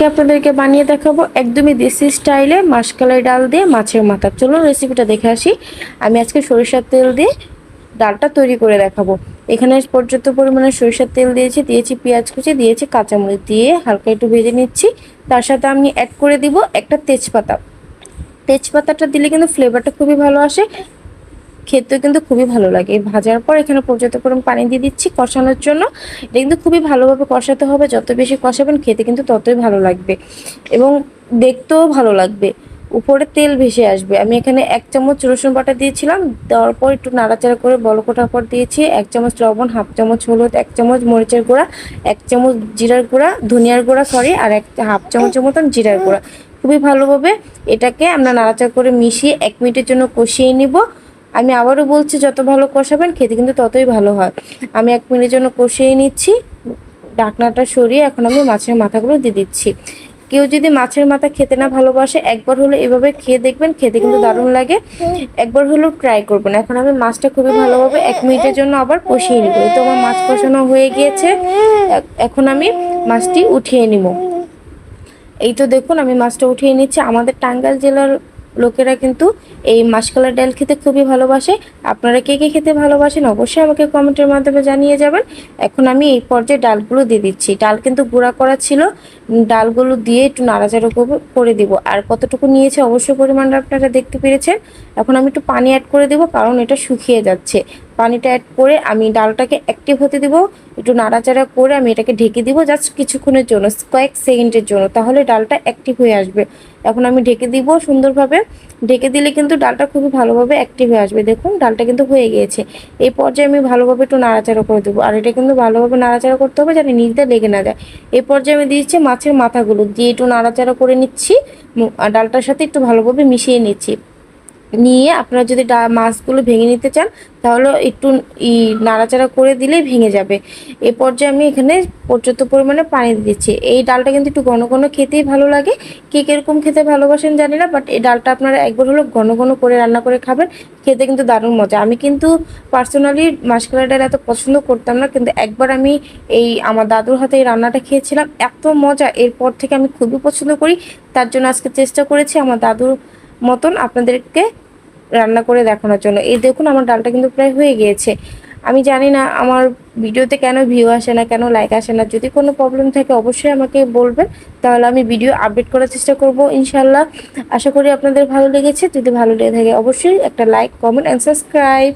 আজকে আপনাদেরকে বানিয়ে দেখাবো একদমই দেশি স্টাইলে মাসকালাই ডাল দিয়ে মাছের মাথা। চলুন রেসিপিটা দেখে আসি। আমি আজকে সরিষার তেল দিয়ে ডালটা তৈরি করে দেখাবো। এখানে পর্যাপ্ত পরিমাণে সরিষার তেল দিয়েছি দিয়েছি পেঁয়াজ কুচি, দিয়েছি কাঁচামরিচ দিয়ে হালকা একটু ভেজে নিচ্ছি। তার সাথে আমি অ্যাড করে দিব একটা তেজপাতা। তেজপাতাটা দিলে কিন্তু ফ্লেভারটা খুবই ভালো আসে। খেতে কিন্তু খুবই ভালো লাগে। ভাজার পর এখানে পর্যাপ্ত পরিমাণ পানি দিয়ে দিচ্ছি কষানোর জন্য। এটা কিন্তু খুবই ভালোভাবে কষাতে হবে। যত বেশি কষাবেন খেতে কিন্তু ততই ভালো লাগবে এবং দেখতেও ভালো লাগবে। উপরে তেল ভেসে আসবে। আমি এখানে এক চামচ রসুন বাটা দিয়েছিলাম। দেওয়ার পর একটু নাড়াচাড়া করে বলকোটার পর দিয়েছি এক চামচ লবণ, হাফ চামচ হলুদ, এক চামচ মরিচের গুঁড়া, এক চামচ জিরার গুঁড়া, ধনিয়ার গুঁড়া সরি আর এক হাফ চামচের মতন জিরার গুঁড়া। খুবই ভালোভাবে এটাকে আমরা নাড়াচাড়া করে মিশিয়ে এক মিনিটের জন্য কষিয়ে নিব। আমি আবারও বলছি, যত ভালো কষাবেন খেতে কিন্তু ততই ভালো হয়। আমি এক মিনিটের জন্য কষিয়ে নিচ্ছি। ডাকনাটা সরিয়ে এখন আমি মাছের মাথাগুলো দিয়ে দিচ্ছি। কেউ যদি মাছের মাথা খেতে না ভালোবাসে, একবার হলো এভাবে খেয়ে দেখবেন, খেতে কিন্তু দারুণ লাগে। একবার হলেও ট্রাই করবেন। এখন আমি মাছটা খুবই ভালোভাবে এক মিনিটের জন্য আবার কষিয়ে নিব। তো আমার মাছ কষানো হয়ে গিয়েছে। এখন আমি মাছটি উঠিয়ে নিব। এই তো দেখুন, আমি মাছটা উঠিয়ে নিচ্ছি। আমাদের টাঙ্গাইল জেলার লোকেরা কিন্তু এই মাসকালার ডাল খেতে খুবই ভালোবাসে। আপনারা কে কে খেতে ভালোবাসেন অবশ্যই আমাকে কমেন্টের মাধ্যমে জানিয়ে যাবেন। এখন আমি এই পর্যায়ে ডালগুলো দিয়ে দিচ্ছি। ডাল কিন্তু গুঁড়া করা ছিল। ডালগুলো দিয়ে একটু নাড়াচাড়া করে দিব। আর কতটুকু নিয়েছে অবশ্যই পরিমাণটা আপনারা দেখতে পেরেছেন। এখন আমি একটু পানি অ্যাড করে দেবো, কারণ এটা শুকিয়ে যাচ্ছে। পানিটা অ্যাড করে আমি ডালটাকে অ্যাক্টিভ হতে দিব। একটু নাড়াচাড়া করে আমি এটাকে ঢেকে দিব জাস্ট কিছুক্ষণের জন্য, কয়েক সেকেন্ডের জন্য, তাহলে ডালটা অ্যাক্টিভ হয়ে আসবে। এখন আমি ঢেকে দিব সুন্দরভাবে। ঢেকে দিলে কিন্তু ডালটা খুবই ভালোভাবে অ্যাক্টিভ হয়ে আসবে। দেখুন, ডালটা কিন্তু হয়ে গিয়েছে। এই পর্যায়ে আমি ভালোভাবে একটু নাড়াচাড়া করে দেবো। আর এটা কিন্তু ভালোভাবে নাড়াচাড়া করতে হবে যাতে নিচে লেগে না যায়। এই পর্যায়ে আমি দিয়েছি মাছের মাথাগুলো। দিয়ে একটু নাড়াচাড়া করে নিচ্ছি। ডালটার সাথে একটু ভালোভাবে মিশিয়ে নিচ্ছি। নিয়ে আপনারা যদি মাছগুলো ভেঙে নিতে চান, তাহলে একটু ই নাড়াচাড়া করে দিলেই ভেঙে যাবে। এ পর্যায়ে আমি এখানে পর্যাপ্ত পরিমাণে পানি দিচ্ছি। এই ডালটা কিন্তু একটু ঘন ঘন খেতেই ভালো লাগে। কে কীরকম খেতে ভালোবাসেন জানি না বাট এই ডালটা আপনারা একবার হলো ঘন ঘন করে রান্না করে খাবেন। খেতে কিন্তু দারুণ মজা। আমি কিন্তু পার্সোনালি মাসকালা ডাল এত পছন্দ করতাম না, কিন্তু একবার আমি এই আমার দাদুর হাতে এই রান্নাটা খেয়েছিলাম। এত মজা! এরপর থেকে আমি খুবই পছন্দ করি। তার জন্য আজকে চেষ্টা করেছি আমার দাদুর মতন আপনাদেরকে রান্না করে দেখানোর জন্য। এই দেখুন আমার ডালটা কিন্তু প্রায় হয়ে গিয়েছে। আমি জানি না আমার ভিডিওতে কেন ভিউ আসে না, কেন লাইক আসে না। যদি কোনো প্রবলেম থাকে অবশ্যই আমাকে বলবেন, তাহলে আমি ভিডিও আপডেট করার চেষ্টা করব ইনশাল্লাহ আশা করি আপনাদের ভালো লেগেছে। যদি ভালো লেগে থাকে অবশ্যই একটা লাইক কমেন্ট অ্যান্ড সাবস্ক্রাইব